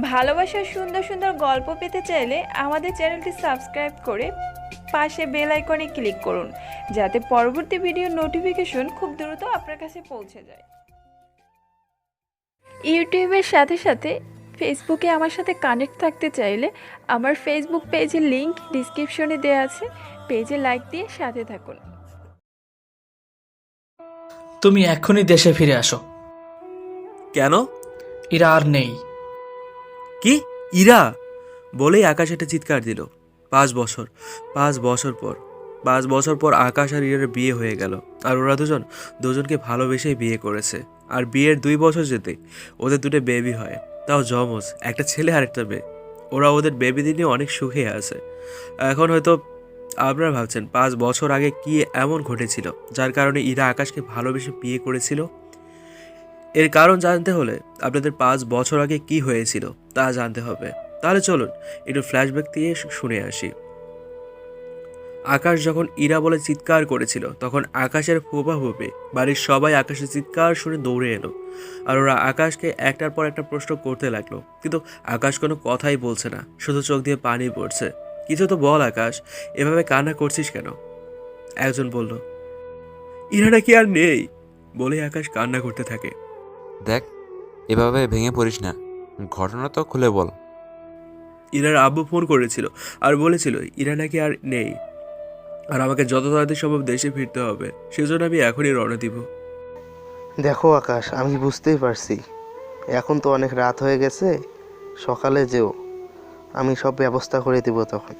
ভালোবাসার সুন্দর সুন্দর গল্প পেতে চাইলে আমাদের চ্যানেলটি সাবস্ক্রাইব করে পাশে বেল আইকনে ক্লিক করুন যাতে পরবর্তী ভিডিওর নোটিফিকেশন খুব দ্রুত আপনার কাছে পৌঁছে যায়। ইউটিউবের সাথে সাথে ফেসবুকে আমার সাথে কানেক্ট থাকতে চাইলে আমার ফেসবুক পেজের লিংক ডিসক্রিপশনে দেওয়া আছে পেজে লাইক দিয়ে সাথে থাকুন। তুমি এখনই দেশে ফিরে আসো। কেন? এরা আর নেই। কি? ইরা? বলেই আকাশ একটা চিৎকার দিল। পাঁচ বছর পাঁচ বছর পর, পাঁচ বছর পর আকাশ আর ইরার বিয়ে হয়ে গেল। আর ওরা দুজন, দুজনকে ভালোবেসেই বিয়ে করেছে। আর বিয়ের দুই বছর যেতে ওদের দুটো বেবি হয়। তাও জমজ, একটা ছেলে আর একটা মেয়ে। ওরা ওদের বেবি নিয়ে অনেক সুখে আছে। এখন হয়তো আপনারা ভাবছেন, পাঁচ বছর আগে কি এমন ঘটেছিল, যার কারণে ইরা আকাশকে ভালোবেসে বিয়ে করেছিল? এর কারণ জানতে হলে আপনাদের পাঁচ বছর আগে কি হয়েছিল তা জানতে হবে। তাহলে চলুন একটু ফ্ল্যাশব্যাক দিয়ে শুনে আসি। আকাশ যখন ইরা বলে চিৎকার করেছিল, তখন আকাশের ফুপা ফুপে বাড়ির সবাই আকাশের চিৎকার শুনে দৌড়ে এলো আর ওরা আকাশকে একটার পর একটা প্রশ্ন করতে লাগল। কিন্তু আকাশ কোনো কথাই বলছে না, শুধু চোখ দিয়ে পানি পড়ছে। কিছু তো বল আকাশ, এভাবে কান্না করছিস কেন? একজন বলল ইরা নাকি আর নেই? বলে আকাশ কান্না করতে থাকে। দেখ এভাবে ভেঙে পড়িস না। ঘটনা তো খুলে বল। ইরার আব্বু ফোন করেছিল আর বলেছিল ইরা নাকি আর নেই। আর আমাকে যত তাড়াতাড়ি সম্ভব দেশে ফিরতে হবে। সেজন্য আমি এখনই রওনা দিব। দেখো আকাশ আমি বুঝতেই পারছি। এখন তো অনেক রাত হয়ে গেছে সকালে যেও। আমি সব ব্যবস্থা করে দিব তখন।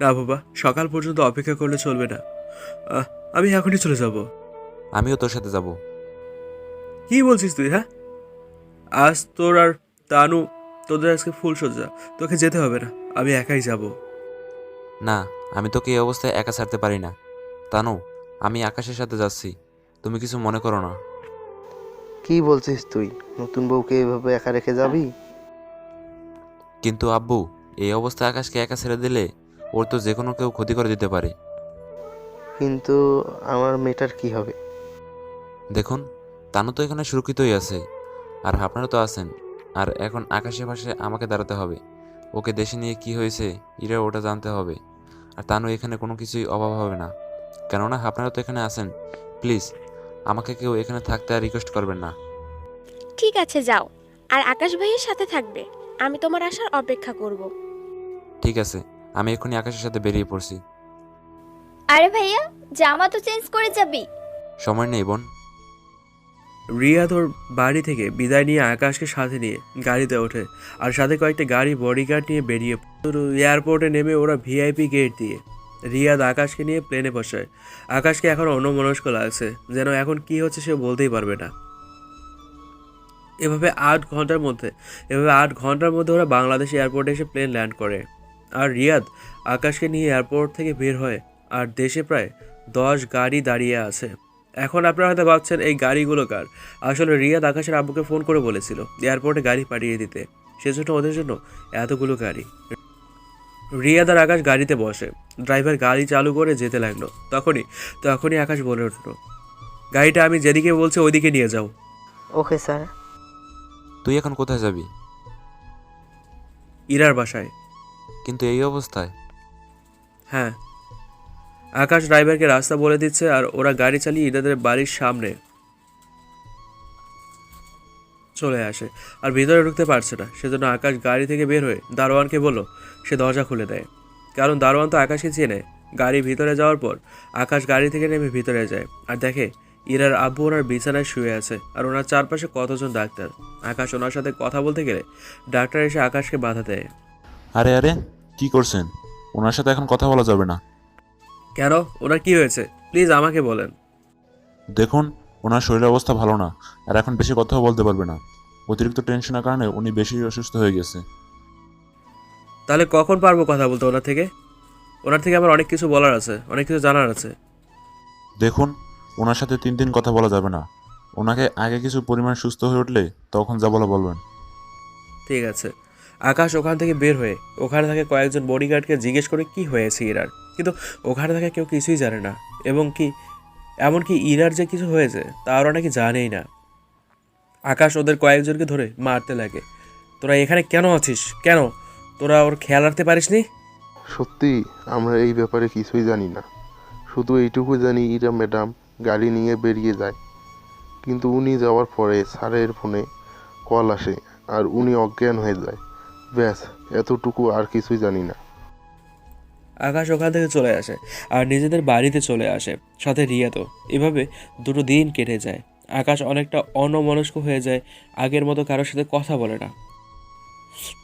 না বাবা সকাল পর্যন্ত অপেক্ষা করলে চলবে না। আহ, আমি এখনই চলে যাব। আমিও তোর সাথে যাব। কি বলছিস তুই হ্যাঁ? আজ তোর আর তানু তোদের আজকে ফুল সজ্জা তোকে যেতে হবে না আমি একাই যাব। না আমি তোকে এই অবস্থায় একা ছাড়তে পারি না। তানু আমি আকাশের সাথে যাচ্ছি। তুমি কিছু মনে করো না। কি বলছিস তুই? নতুন বউকে এভাবে একা রেখে যাবি? কিন্তু আব্বু এই অবস্থায় আকাশকে একা ছেড়ে দিলে ওর তো যে কোনো কেউ ক্ষতি করে দিতে পারে। কিন্তু আমার মেয়েটার কি হবে? দেখুন তানু তো এখানে সুরক্ষিতই আছে। আর আপনারা তো আছেন। আর এখন আকাশে পাশে আমাকে দাঁড়াতে হবে। ওকে দেশে নিয়ে কি হয়েছে ইরা ওটা জানতে হবে। আর তানু এখানে কোনো কিছুই অভাব হবে না। কেননা আপনারা তো এখানে আছেন। প্লিজ আমাকে কেউ এখানে থাকতে আর রিকোয়েস্ট করবেন না। ঠিক আছে যাও। আর আকাশ ভাইয়ের সাথে থাকবে। আমি তোমার আসার অপেক্ষা করব। ঠিক আছে আমি এক্ষুনি আকাশের সাথে বেরিয়ে পড়ছি। আরে ভাইয়া জামা তো চেঞ্জ করে যাবি। সময় নেই বোন। রিয়া তোর বাড়ি থেকে বিদায় নিয়ে আকাশকে সাথে নিয়ে গাড়িতে ওঠে আর সাথে কয়েকটা গাড়ি বডিগার্ড নিয়ে বেরিয়ে এয়ারপোর্টে নেমে ওরা ভিআইপি গেট দিয়ে রিয়াদ আকাশকে নিয়ে প্লেনে বসায় আকাশকে এখন অন্যমনস্ক লাগছে, যেন এখন কি হচ্ছে সে বলতেই পারবে না। এভাবে আট ঘণ্টার মধ্যে, এভাবে আট ঘণ্টার মধ্যে ওরা বাংলাদেশ এয়ারপোর্টে এসে প্লেন ল্যান্ড করে। আর রিয়াদ আকাশকে নিয়ে এয়ারপোর্ট থেকে বের হয় আর দেশে প্রায় দশ গাড়ি দাঁড়িয়ে আছে। এখন আপনারা হয়তো ভাবছেন এই গাড়িগুলো কার? আসলে রিয়াদ আকাশের আব্বুকে ফোন করে বলেছিল এয়ারপোর্টে গাড়ি পাঠিয়ে দিতে। সেজন্য ওদের জন্য এতগুলো গাড়ি। রিয়াদ আর আকাশ গাড়িতে বসে। ড্রাইভার গাড়ি চালু করে যেতে লাগল। তখনই তখনই আকাশ বলে উঠল গাড়িটা আমি যেদিকে বলছি ওইদিকে নিয়ে যাও। Okay sir. তুই এখন কোথায় যাবি? ইরার বাসায়। কিন্তু এই অবস্থায়? হ্যাঁ। আকাশ ড্রাইভারকে রাস্তা বলে দিচ্ছে আর ওরা গাড়ি চালিয়ে ইরাদের বাড়ির সামনে চলে আসে। আর ভিতরে ঢুকতে পারছে না। সেজন্য আকাশ গাড়ি থেকে বের হয়ে দারোয়ানকে বলল, সে দরজা খুলে দেয়। কারণ দারোয়ান তো আকাশকে চেনে। গাড়ি ভিতরে যাওয়ার পর আকাশ গাড়ি থেকে নেমে ভিতরে যায়। আর দেখে, ইরার আব্বু ওনার বিছানায় শুয়ে আছে আর ওনার চারপাশে কতজন ডাক্তার। আকাশ ওনার সাথে কথা বলতে গেলে ডাক্তার এসে আকাশকে বাধা দেয়। আরে আরে, কি করছেন? ওনার সাথে এখন কথা বলা যাবে না। কেন? ওনার কি হয়েছে? প্লিজ আমাকে বলেন। দেখুন ওনার শরীরের অবস্থা ভালো না আর এখন বেশি কথাও বলতে পারবে না। অতিরিক্ত টেনশনের কারণে উনি বেশি অসুস্থ হয়ে গেছে। তাহলে কখন পারব কথা বলতে ওনার থেকে? ওনার থেকে আমার অনেক কিছু বলার আছে অনেক কিছু জানার আছে। দেখুন ওনার সাথে তিন দিন কথা বলা যাবে না। ওনাকে আগে কিছু পরিমাণ সুস্থ হয়ে উঠলে তখন যা বলা বলবেন। ঠিক আছে। আকাশ ওখান থেকে বের হয়ে, ওখানে থাকে কয়েকজন বডিগার্ডকে জিজ্ঞেস করে কি হয়েছে ইরার। কিন্তু ওখানে থাকে কেউ কিছুই জানে না। এবং কি, এমনকি ইরার যে কিছু হয়েছে, তা ওরা নাকি জানেই না। আকাশ ওদের কয়েকজনকে ধরে মারতে লাগে। তোরা এখানে কেন আছিস? কেন? তোরা ওর খেয়াল রাখতে পারিসনি? সত্যি, আমরা এই ব্যাপারে কিছুই জানি না। শুধু এইটুকু জানি ইরা ম্যাডাম গাড়ি নিয়ে বেরিয়ে যায়। কিন্তু উনি যাওয়ার পরে স্যারের ফোনে কল আসে আর উনি অজ্ঞান হয়ে যায়। ব্যাস, এতটুকু আর কিছুই জানি না। আকাশ ওখান থেকে চলে আসে আর নিজেদের বাড়িতে চলে আসে, সাথে রিয়া তো। এভাবে দুটো দিন কেটে যায়। আকাশ অনেকটা অন্যমনস্ক হয়ে যায়, আগের মতো কারোর সাথে কথা বলে না।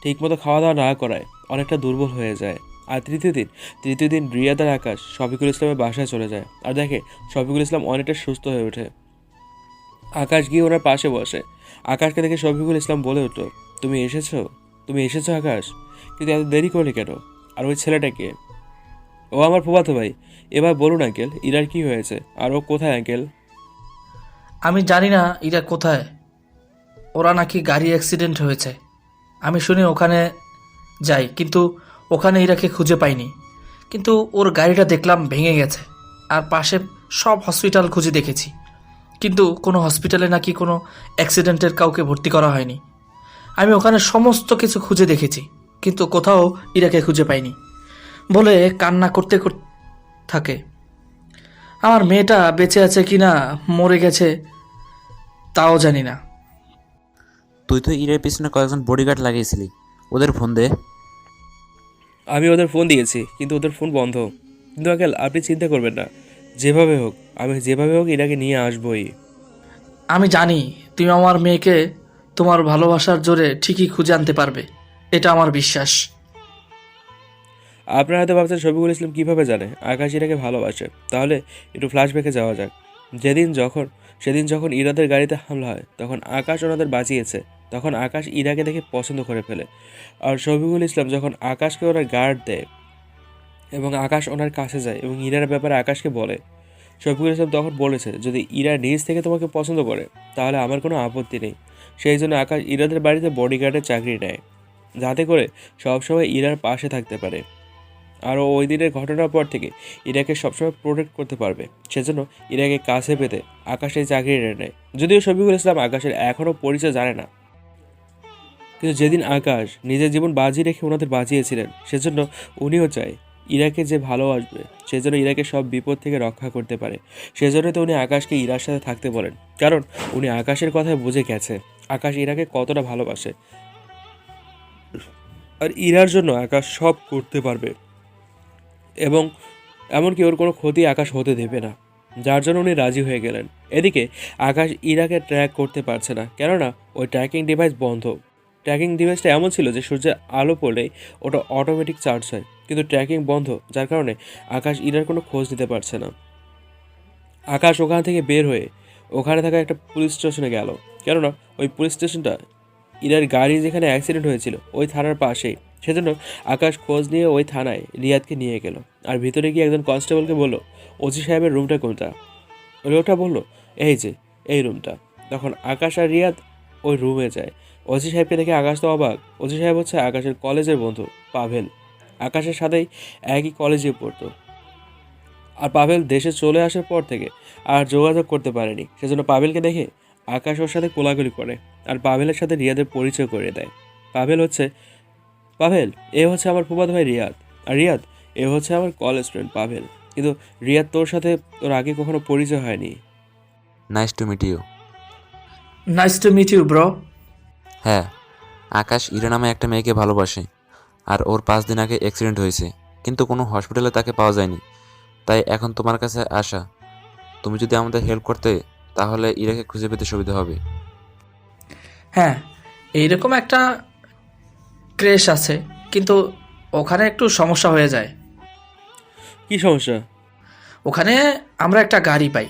ঠিকমতো খাওয়া দাওয়া না করায় অনেকটা দুর্বল হয়ে যায়। আর তৃতীয় দিন তৃতীয় দিন রিয়াদার আকাশ শফিকুল ইসলামের বাসায় চলে যায়। আর দেখে শফিকুল ইসলাম অনেকটা সুস্থ হয়ে ওঠে। আকাশ গিয়ে ওনার পাশে বসে। আকাশকে দেখে শফিকুল ইসলাম বলে উঠল, তুমি এসেছ? তুমি এসেছ আকাশ, কিন্তু এত দেরি করলে কেন? আর ওই ছেলেটাকে ও আমার ফুফাতো ভাই। এবার বলুন, আঙ্কেল, ইরার কি হয়েছে? আর ও কোথায়, আঙ্কেল? আমি জানি না এরা কোথায়। ওরা নাকি গাড়ি অ্যাক্সিডেন্ট হয়েছে। আমি শুনি ওখানে যাই, কিন্তু ওখানে ইরাকে খুঁজে পাইনি। কিন্তু ওর গাড়িটা দেখলাম ভেঙে গেছে, আর পাশে সব হসপিটাল খুঁজে দেখেছি। কিন্তু কোনো হসপিটালে নাকি কোনো অ্যাক্সিডেন্টের কাউকে ভর্তি করা হয়নি। আমি ওখানে সমস্ত কিছু খুঁজে দেখেছি কিন্তু কোথাও ইরাকে খুঁজে পাইনি। বলে কান্না করতে করতে থাকে। আমার মেয়েটা বেঁচে আছে কি না মরে গেছে তাও জানি না। তুই তো ইরের পিছনে কয়েকজন বডিগার্ড লাগিয়েছিলি। ওদের ফোন দে। আমি ওদের ফোন দিয়েছি কিন্তু ওদের ফোন বন্ধ। কিন্তু আঙ্কেল আপনি চিন্তা করবেন না। যেভাবে হোক আমি যেভাবে হোক ইরাকে নিয়ে আসবোই। আমি জানি তুমি আমার মেয়েকে তোমার ভালোবাসার জোরে ঠিকই খুঁজে আনতে পারবে। এটা আমার বিশ্বাস। আপনারা হয়তো ভাবছেন শফিকুল ইসলাম কীভাবে জানে? আকাশ ইরাকে ভালোবাসে। তাহলে একটু ফ্ল্যাশব্যাকে যাওয়া যাক। যেদিন যখন সেদিন যখন ইরাদের গাড়িতে হামলা হয়, তখন আকাশ ওনাদের বাঁচিয়েছে। তখন আকাশ ইরাকে দেখে পছন্দ করে ফেলে। আর শফিকুল ইসলাম যখন আকাশকে ওনার গার্ড দেয় এবং আকাশ ওনার কাছে যায় এবং ইরার ব্যাপারে আকাশকে বলে, শফিকুল ইসলাম তখন বলেছে, যদি ইরা নিজ থেকে তোমাকে পছন্দ করে, তাহলে আমার কোনো আপত্তি নেই। সেই জন্য আকাশ ইরাদের বাড়িতে বডিগার্ডের চাকরি নেয়, যাতে করে সবসময় ইরার পাশে থাকতে পারে। আর ওই দিনের ঘটনার পর থেকে ইরাকে সবসময় প্রোটেক্ট করতে পারবে। সেজন্য ইরাকে কাছে পেতে আকাশ চাকরি এনে নেয়। যদিও শফিকুল ইসলাম আকাশের এখনও পরিচয় জানে না। কিন্তু যেদিন আকাশ নিজের জীবন বাজি রেখে ওনাদের বাঁচিয়েছিলেন, সেজন্য উনিও চায় ইরাকে যে ভালোবাসবে, সেজন্য ইরাকে সব বিপদ থেকে রক্ষা করতে পারে। সেজন্য তো উনি আকাশকে ইরার সাথে থাকতে বলেন। কারণ উনি আকাশের কথায় বুঝে গেছে। আকাশ ইরাকে কতটা ভালোবাসে। আর ইরার জন্য আকাশ সব করতে পারবে। এবং এমনকি ওর কোনো ক্ষতি আকাশ হতে দেবে না, যার জন্য উনি রাজি হয়ে গেলেন। এদিকে আকাশ ইরাকে ট্র্যাক করতে পারছে না, কেননা ওই ট্র্যাকিং ডিভাইস বন্ধ। ট্র্যাকিং ডিভাইসটা এমন ছিল যে সূর্যের আলো পড়লেই ওটা অটোমেটিক চার্জ হয়, কিন্তু ট্র্যাকিং বন্ধ, যার কারণে আকাশ ইরার কোনো খোঁজ নিতে পারছে না। আকাশ ওখান থেকে বের হয়ে ওখানে থাকা একটা পুলিশ স্টেশনে গেল। কেননা ওই পুলিশ স্টেশনটা ইরার গাড়ি যেখানে অ্যাক্সিডেন্ট হয়েছিল, ওই থানার পাশেই। সেজন্য আকাশ খোঁজ নিয়ে ওই থানায় রিয়াদকে নিয়ে গেল। আর ভিতরে গিয়ে একজন কনস্টেবলকে বলল, ওজি সাহেবের রুমটা কোনটা? লোকটা বলল, এই যে, এই রুমটা। তখন আকাশ আর রিয়াদ ওই রুমে যায়। ওজি সাহেবকে দেখে আকাশ তো অবাক। ওজি সাহেব হচ্ছে আকাশের কলেজের বন্ধু, পাভেল। আকাশের সাথেই একই কলেজে পড়তো। আর পাভেল দেশে চলে আসার পর থেকে আর যোগাযোগ করতে পারেনি। সেজন্য পাভেলকে দেখে আকাশ ওর সাথে কোলাগুলি করে আর পাভেলের সাথে রিয়াদের পরিচয় করে দেয়। পাভেল হচ্ছে পাভেল এ হচ্ছে আমার ফুফাতো ভাই রিয়াদ। আর রিয়াদ এ হচ্ছে আমার কলেজ ফ্রেন্ড পাভেল। কিন্তু রিয়াদ তোর সাথে তোর আগে কখনো পরিচয় হয়নি। Nice to meet you nice to meet you bro হ্যাঁ আকাশ ইরা নামে একটা মেয়েকে ভালোবাসে আর ওর পাঁচ দিন আগে অ্যাক্সিডেন্ট হয়েছে। কিন্তু কোনো হসপিটালে তাকে পাওয়া যায়নি। তাই এখন তোমার কাছে আসা। তুমি যদি আমাদের হেল্প করতে তাহলে ইরাকে খুঁজে পেতে সুবিধা হবে। হ্যাঁ এইরকম একটা ক্রেশ আছে কিন্তু ওখানে একটু সমস্যা হয়ে যায়। কি সমস্যা? ওখানে আমরা একটা গাড়ি পাই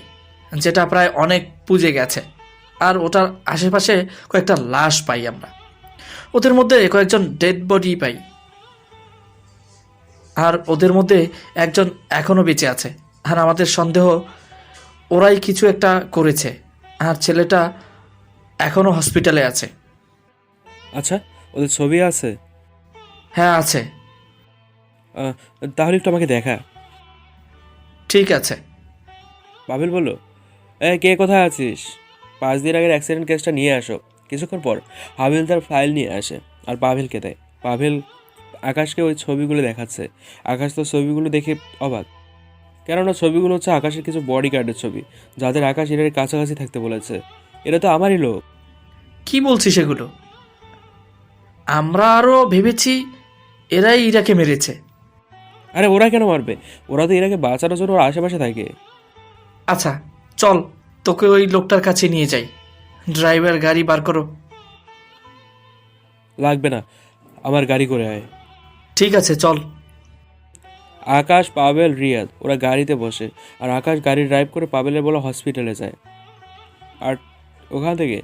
যেটা প্রায় অনেক পুজে গেছে আর ওটার আশেপাশে কয়েকটা লাশ পাই আমরা। ওদের মধ্যে কয়েকজন ডেড বডি পাই আর ওদের মধ্যে একজন এখনও বেঁচে আছে আর আমাদের সন্দেহ ওরাই কিছু একটা করেছে। আর ছেলেটা এখনও হসপিটালে আছে। আচ্ছা ওদের ছবি আছে? হ্যাঁ আছে। আহ, তাহলে একটু আমাকে দেখা। ঠিক আছে। পাভেল বলল এ কে কোথায় আছিস? পাঁচ দিন আগের অ্যাক্সিডেন্ট কেসটা নিয়ে আসো। কিছুক্ষণ পর হাবিলদার ফাইল নিয়ে আসে আর পাভেলকে দেয়। পাভেল আকাশকে ওই ছবিগুলো দেখাচ্ছে। আকাশ তো ছবিগুলো দেখে অবাক। কেননা ছবিগুলো হচ্ছে আকাশের কিছু বডি গার্ডের ছবি যাদের আকাশ এর কাছাকাছি থাকতে বলেছে। এরা তো আমারই লোক। কি বলছিস সেগুলো আমরা আরও ভেবেছি এরাই ইরাকে মেরেছে। আরে ওরা কেন মারবে? ওরা তো এরাকে বাঁচানোর জন্য ওর আশেপাশে থাকে। আচ্ছা চল তোকে ওই লোকটার কাছে নিয়ে যাই। ড্রাইভার গাড়ি বার করো। লাগবে না আমার গাড়ি করে আয়। ঠিক আছে চল। আকাশ পাবেল রিয়াদ ওরা গাড়িতে বসে। আর আকাশ গাড়ি ড্রাইভ করে পাবেলের বলে হসপিটালে যায়। আর ওখান থেকে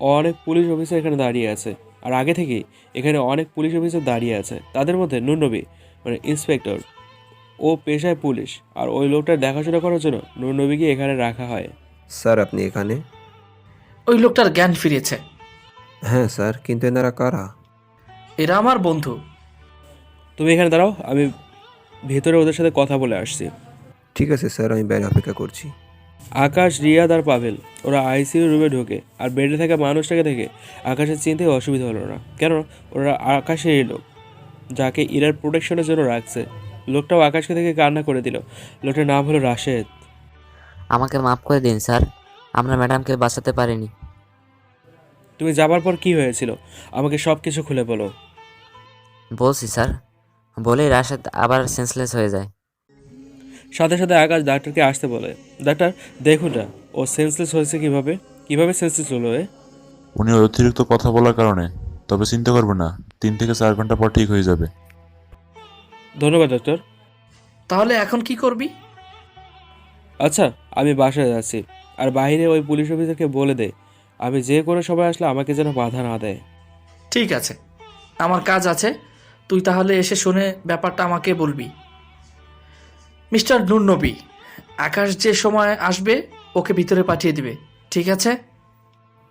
অনেক পুলিশ অফিসার এখানে দাঁড়িয়ে আছে। আর আগে থেকেই এখানে অনেক পুলিশ অফিসার দাঁড়িয়ে আছে। তাদের মধ্যে নুনবী মানে ইন্সপেক্টর ও পেশায় পুলিশ আর ওই লোকটার দেখাশোনা করার জন্য নুনবীকে এখানে রাখা হয়। স্যার আপনি এখানে? ওই লোকটার জ্ঞান ফিরেছে। হ্যাঁ স্যার কিন্তু এনারা কারা? এরা আমার বন্ধু। তুমি এখানে দাঁড়াও আমি ভেতরে ওদের সাথে কথা বলে আসছি। ঠিক আছে স্যার আমি বাইরে অপেক্ষা করছি। আকাশ রিয়াদ আর পাভেল ওরা আইসিইউ রুমে ঢোকে আর বেডে থাকা মানুষটাকে দেখে আকাশের চিনতে অসুবিধা হলো না। কেন? ওরা আকাশেরই লোক যাকে ইরার প্রোটেকশনের জন্য রাখছে। লোকটাও আকাশকে দেখে কান্না করে দিল। লোকটার নাম হলো রাশেদ। আমাকে মাফ করে দিন স্যার। আমরা ম্যাডামকে বাঁচাতে পারিনি। তুমি যাবার পর কি হয়েছিল? আমাকে সব কিছু খুলে বলো। বলছি স্যার। বলেই রাশেদ আবার সেন্সলেস হয়ে যায়। সাথে সাথে আকাশ ডাক্তারকে আসতে বলে ডাক্তার দেখুন না ও সেন্সলেস হয়েছে কীভাবে? কীভাবে সেন্সলেস হলো এ? উনি অতিরিক্ত কথা বলার কারণে তবে চিন্তা করবে না তিন থেকে চার ঘণ্টা পর ঠিক হয়ে যাবে। ধন্যবাদ ডাক্তার। তাহলে এখন কি করবি? আচ্ছা আমি বাসায় যাচ্ছি আর বাইরে ওই পুলিশ অফিসারকে বলে দে আমি যে কোনো সময় আসলে আমাকে যেন বাধা না দেয়। ঠিক আছে আমার কাজ আছে তুই তাহলে এসে শুনে ব্যাপারটা আমাকে বলবি। মিস্টার নুরনবী আকাশ যে সময় আসবে ওকে ভিতরে পাঠিয়ে দিবে ঠিক আছে?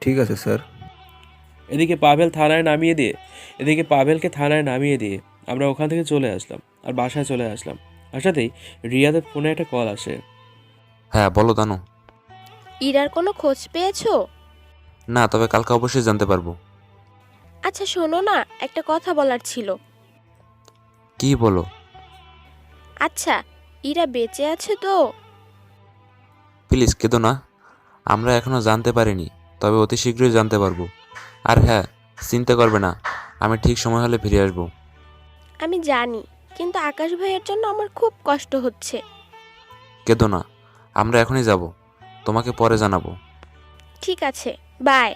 ঠিক আছে স্যার। এদিকে পাভেল থানায় নামিয়ে দিয়ে এদিকে পাভেলকে থানায় নামিয়ে দিয়ে আমরা ওখান থেকে চলে আসলাম আর বাসায় চলে আসলাম। আসাতেই রিয়াদের ফোনে একটা কল আসে। হ্যাঁ বলো দানু। ইরার কোনো খোঁজ পেয়েছ? না তবে কালকে অবশ্যই জানতে পারব। আচ্ছা শোনো না একটা কথা বলার ছিল। কি বলো? আচ্ছা ইরা বেঁচে আছে তো? প্লিজ কেঁদো না। আমরা এখনও জানতে পারিনি তবে অতি শীঘ্রই জানতে পারব। আর হ্যাঁ চিন্তা করবে না আমি ঠিক সময় হলে ফিরে আসব। আমি জানি কিন্তু আকাশ ভাইয়ের জন্য আমার খুব কষ্ট হচ্ছে। কেঁদো না আমরা এখনই যাব তোমাকে পরে জানাব। ঠিক আছে বাই।